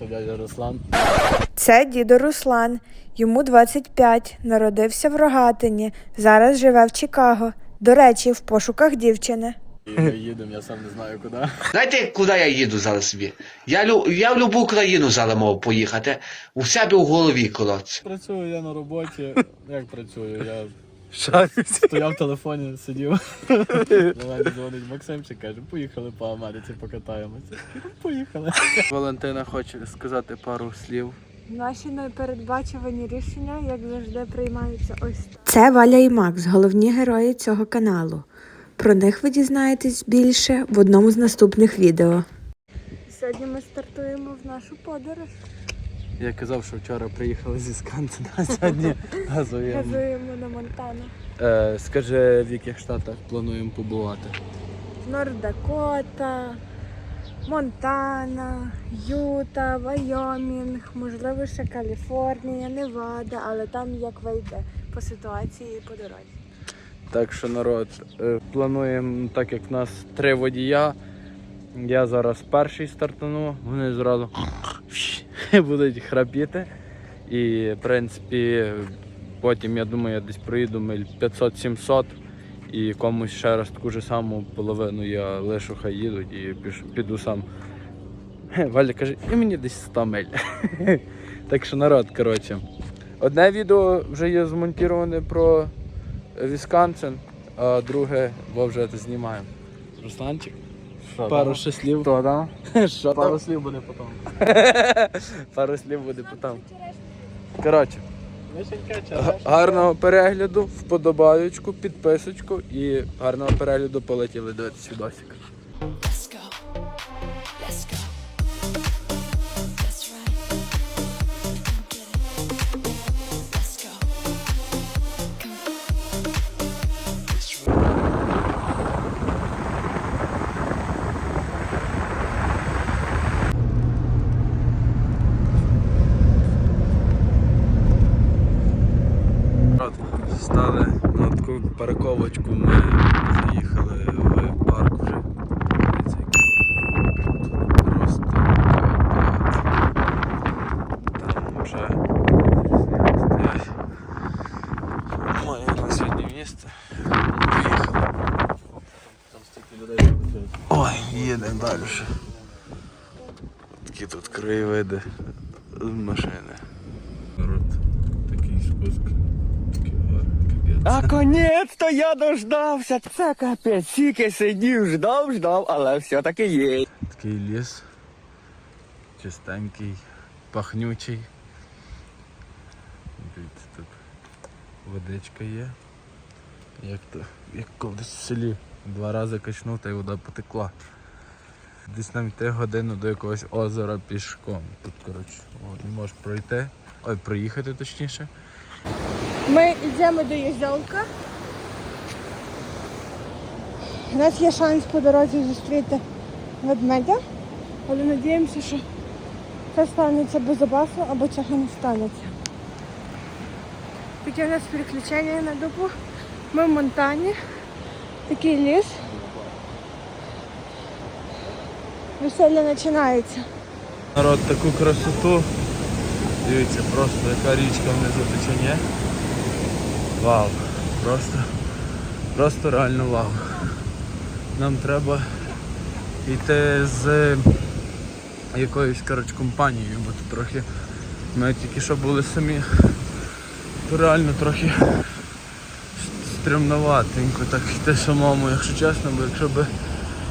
Це дядя Руслан. Це дідо Руслан. Йому 25, народився в Рогатині. Зараз живе в Чикаго. До речі, в пошуках дівчини. Ми їдемо, я сам не знаю куди. Знаєте, куди я їду зараз собі? Я, лю- я в любу країну зараз можу поїхати. У себе в голові коротше. Працюю я на роботі. Як працюю? Я Шарюсь. стояв в телефоні, сидів. До мене дзвонить Максимчик, каже, поїхали по Америці, покатаємося. Поїхали. Валентина хоче сказати пару слів. Наші непередбачувані рішення, як завжди, приймаються ось. Це Валя і Макс, головні герої цього каналу. Про них ви дізнаєтесь більше в одному з наступних відео. Сьогодні ми стартуємо в нашу подорож. Я казав, що вчора приїхали зі Сканцена, а сьогодні газуємо. Газуємо на Монтану. Е, скажи, в яких штатах плануємо побувати? Норд-Дакота, Монтана, Юта, Вайомінг, можливо, ще Каліфорнія, Невада, але там як вийде по ситуації і по дорозі. Так що народ, е, плануємо, так як в нас три водія. Я зараз перший стартану, вони зразу будуть храпіти. І в принципі, потім я думаю, я десь проїду миль 500-700 і комусь ще раз таку ж саму половину я лишу, хай їдуть і піду сам. Валя каже, і мені десь 100 миль. так що народ, коротше. Одне відео вже є змонтіроване про Вісконсин, а друге бо вже це знімаємо. Русланчик. Пару ще слів. Хто да? Що Пару там? слів буде потім. Пару слів буде потім. Коротше, гарного перегляду, вподобаючку, підписочку і гарного перегляду полетіли дивитися відосик. Парковочку, ми заїхали в парк вже. Просто. Там вже. Моє на сьогодні місце. Ой, їдемо далі. Такі тут краєвиди з машини. Народ, такий спуск. Капець. Наконець-то я дождався. Це капець. Тільки сидів, ждав, ждав, але все-таки є. Такий ліс. Чистенький, пахнючий. Дивіться, тут водичка є. Як то, як колись в селі. Два рази качнув та й вода потекла. Десь нам йти годину до якогось озера пішком. Тут, коротше, не можеш пройти. Ой, проїхати точніше. Ми йдемо до Єзьолка. У нас є шанс по дорозі зустріти ведмедя, але надіємося, що це станеться безопасно або цього не станеться. Таке у нас переключення на добу. Ми в Монтані. Такий ліс. Весілля починається. Народ, таку красоту. Дивіться, просто яка річка внизу тече, ні? Вау. Просто, просто реально вау. Нам треба йти з якоюсь коротше, компанією, бо тут трохи ми тільки що були самі. То реально трохи стрімноватенько так йти самому, якщо чесно, бо якщо б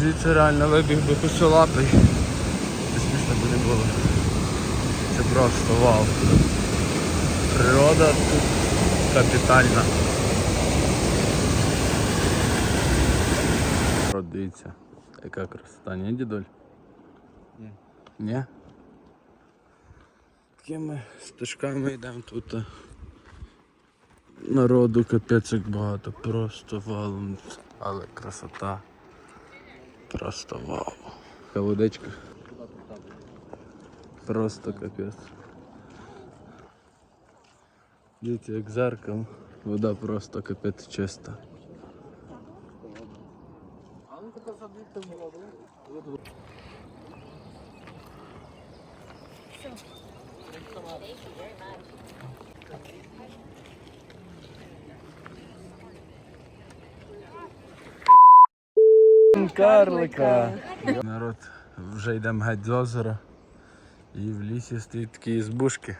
звідси реально вибіг би косолапий, то смішно би не було. Це просто вау. Природа тут капітальна. От Дивіться, яка красота, ні, дідуль? Ні. Ні? Такими стежками йдемо тут. а, Народу капець як багато, просто валом. Але красота. Просто вау. Така водичка. Просто капець. Дети як зеркало, вода просто капець чисто. Карлика. Народ уже идем геть з озера і в лісі стоят такие избушки.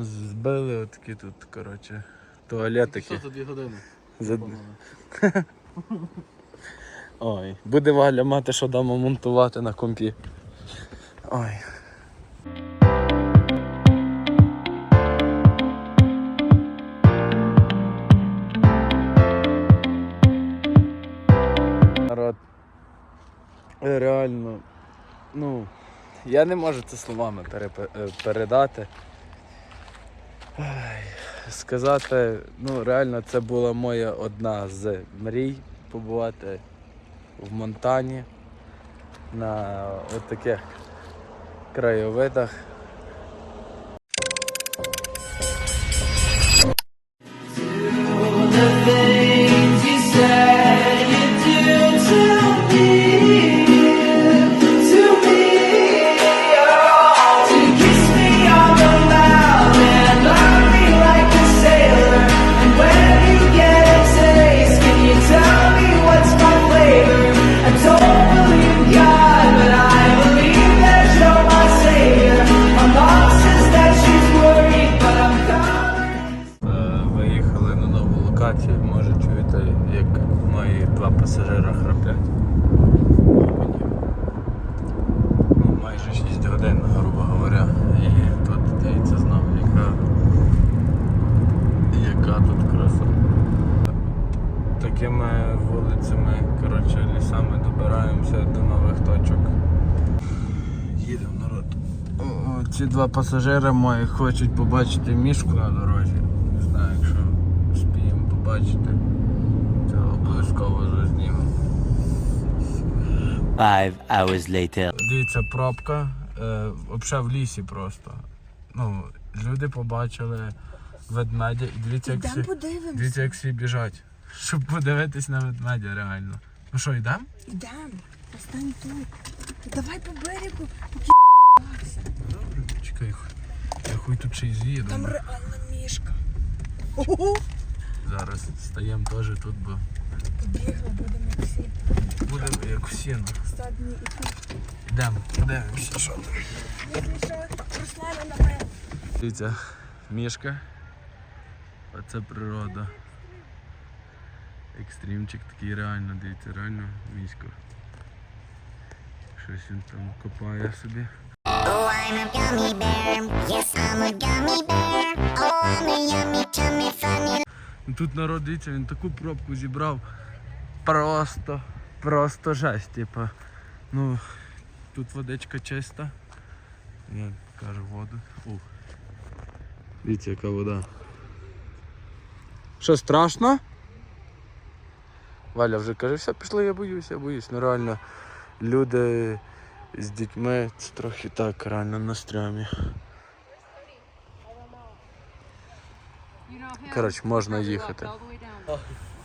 Збили отакі тут, коротше, туалетики. Що за дві години? За... Ой, буде Валя мати, що дома монтувати на компі. Ой. Народ. Реально. Ну, я не можу це словами е, передати. Сказати, ну реально це була моя одна з мрій побувати в Монтані на от краєвидах. Ці два пасажири мої хочуть побачити мішку на дорозі. Не знаю, якщо спіємо побачити, то обов'язково зазнімемо. Five hours later. Дивіться, пробка. Е, взагалі в лісі просто. Ну, люди побачили ведмедя і дивіться, як всі, дивіться, як всі біжать. Щоб подивитись на ведмедя реально. Ну що, йдемо? Йдем, остань тут. Давай по берегу. Чекай. хуй. Я хуй тут ще й з'їду. Там реально мішка. Зараз стаємо теж тут, бо Бігла, будемо як всі. будемо як всі. ну. Стадні і тут. Йдемо, подивимося, що там. Якщо що, Руслана на мене. Дивіться, мішка. Оце природа. Екстримчик такий реально, дивіться, реально місько. Щось він там копає собі. Oh. Oh, Тут народ, дивіться, він таку пробку зібрав. Просто, просто жесть, типа. Ну, тут водичка чиста. Я кажу воду. Ух. Дивіться, яка вода. Що, страшно? Валя вже каже, все, пішли, я боюсь, я боюсь. Ну реально, люди з дітьми це трохи так реально на стрьомі. Коротше, можна їхати.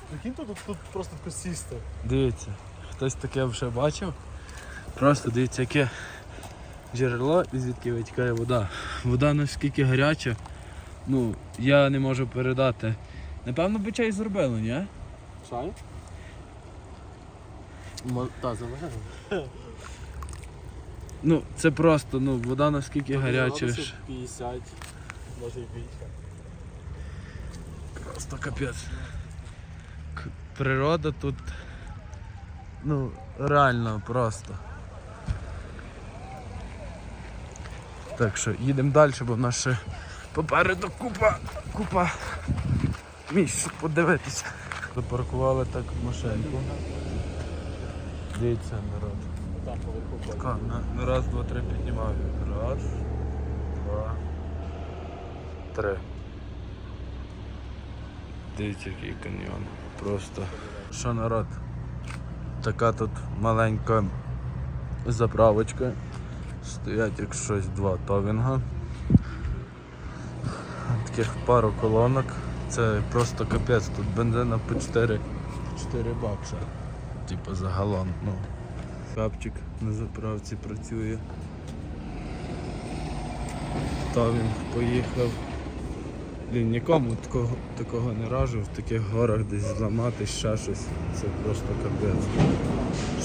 Прикинь, тут, тут просто тако сісти. Дивіться, хтось таке вже бачив. Просто дивіться, яке джерело і звідки витікає вода. Вода наскільки гаряча, ну, я не можу передати. Напевно, би чай зробили, ні? Чай? Та, заважає. Ну, це просто, ну, вода наскільки гаряча. ж. 50, може і більше. Просто капець. К- Природа тут. Ну, реально просто. Так що їдемо далі, бо в нас ще попереду купа, купа місць, щоб подивитися. Запаркували так машинку. Дивіться, народ. Така, на, раз, два, три піднімаю. Раз, два, три. Дивіться, який каньйон. Просто. Що народ? Така тут маленька заправочка. Стоять як щось два товінга. Таких пару колонок. Це просто капець. Тут бензина по 4, 4 бакса. Типу за галон. Ну. Капчик на заправці працює. Товінг поїхав. Блін, нікому такого, такого не раджу, в таких горах десь зламати ще щось. Це просто капець.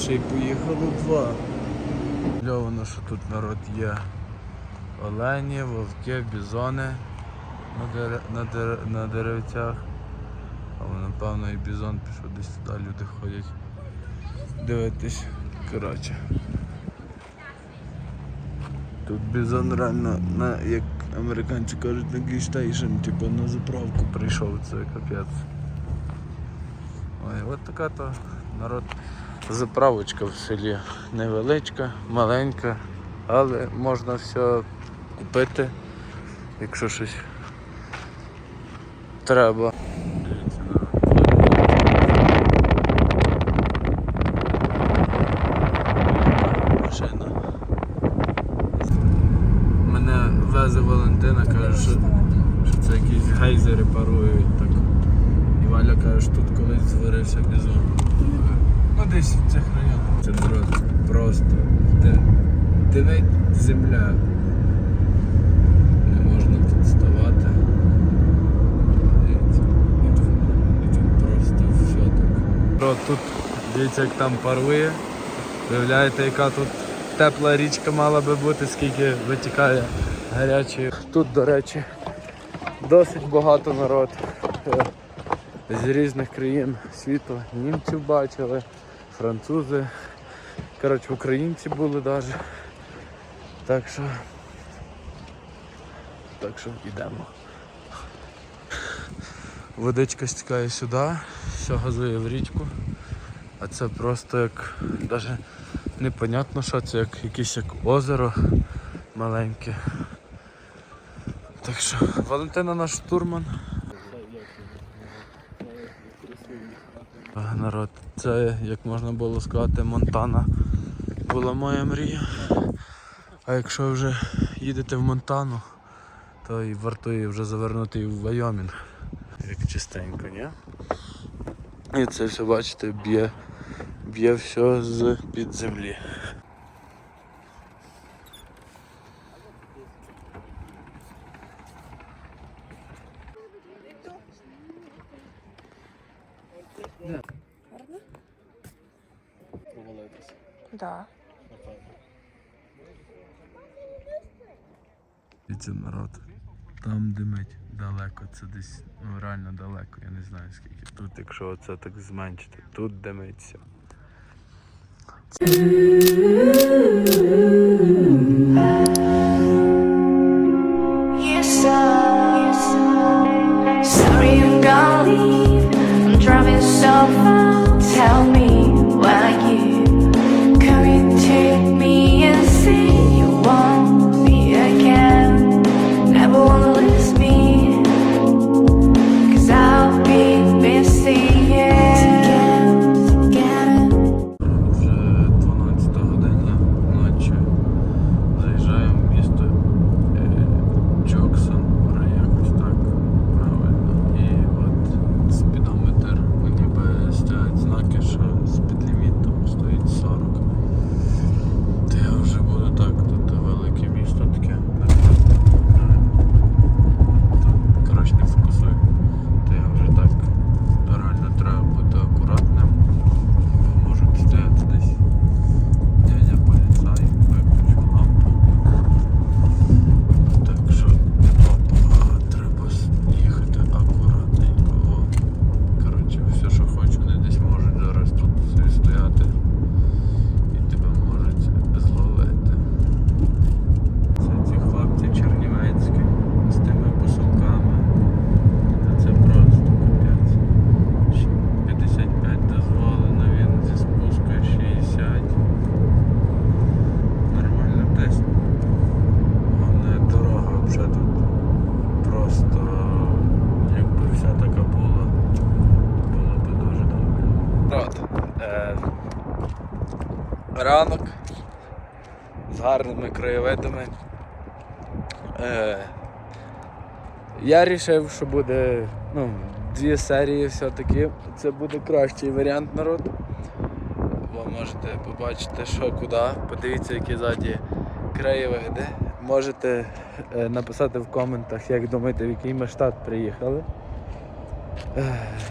Ще й поїхало два. Льовано, що тут народ є. Олені, вовки, бізони на, дер... на, дер... на деревцях. Але напевно і бізон пішов десь туди, люди ходять. Дивитись. Коротше. Тут бізон реально на, як американці кажуть, на гейштейшн, типу на заправку прийшов, це капець. Ой, от така то народ. Заправочка в селі. Невеличка, маленька, але можна все купити, якщо щось треба. Машина. Мене везе Валентина, каже, що, що це якісь гейзери парують так. І Валя каже, що тут колись бізон. Ну десь в цих районах. Це просто, просто де, дивить земля. Не можна тут ставати. І тут, і тут просто все так. Тут дивіться як там парує. Виявляєте, яка тут тепла річка мала би бути, скільки витікає гарячої. Тут, до речі, досить багато народ е, з різних країн світу. Німців бачили, французи. Коротше, українці були навіть. Так що. Так що йдемо. Водичка стікає сюди, все газує в річку. А це просто як навіть непонятно що це, як якесь як озеро маленьке. Так що Валентина наш штурман. Народ, це як можна було сказати, Монтана була моя мрія. А якщо вже їдете в Монтану, то і вартує вже завернути в Вайомінг. Як чистенько, ні? І це все бачите, б'є, б'є все з під землі. Провалитися. Да. Напевно. І це народ. Там димить далеко, це десь ну реально далеко, я не знаю скільки. Тут, якщо це так зменшити, тут димиться. Ранок з гарними краєвидами. Е, я вирішив, що буде ну, дві серії все-таки. Це буде кращий варіант народ. Ви можете побачити, що куди. Подивіться, які ззаді краєвиди. можете е, написати в коментах, як думаєте, в який ми штат приїхали.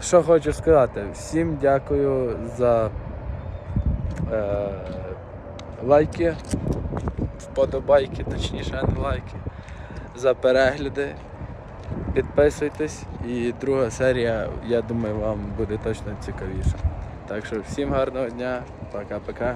Що хочу сказати, всім дякую за е, лайки, вподобайки, точніше, а не лайки, за перегляди. Підписуйтесь і друга серія, я думаю, вам буде точно цікавіша. Так що всім гарного дня, пока-пока.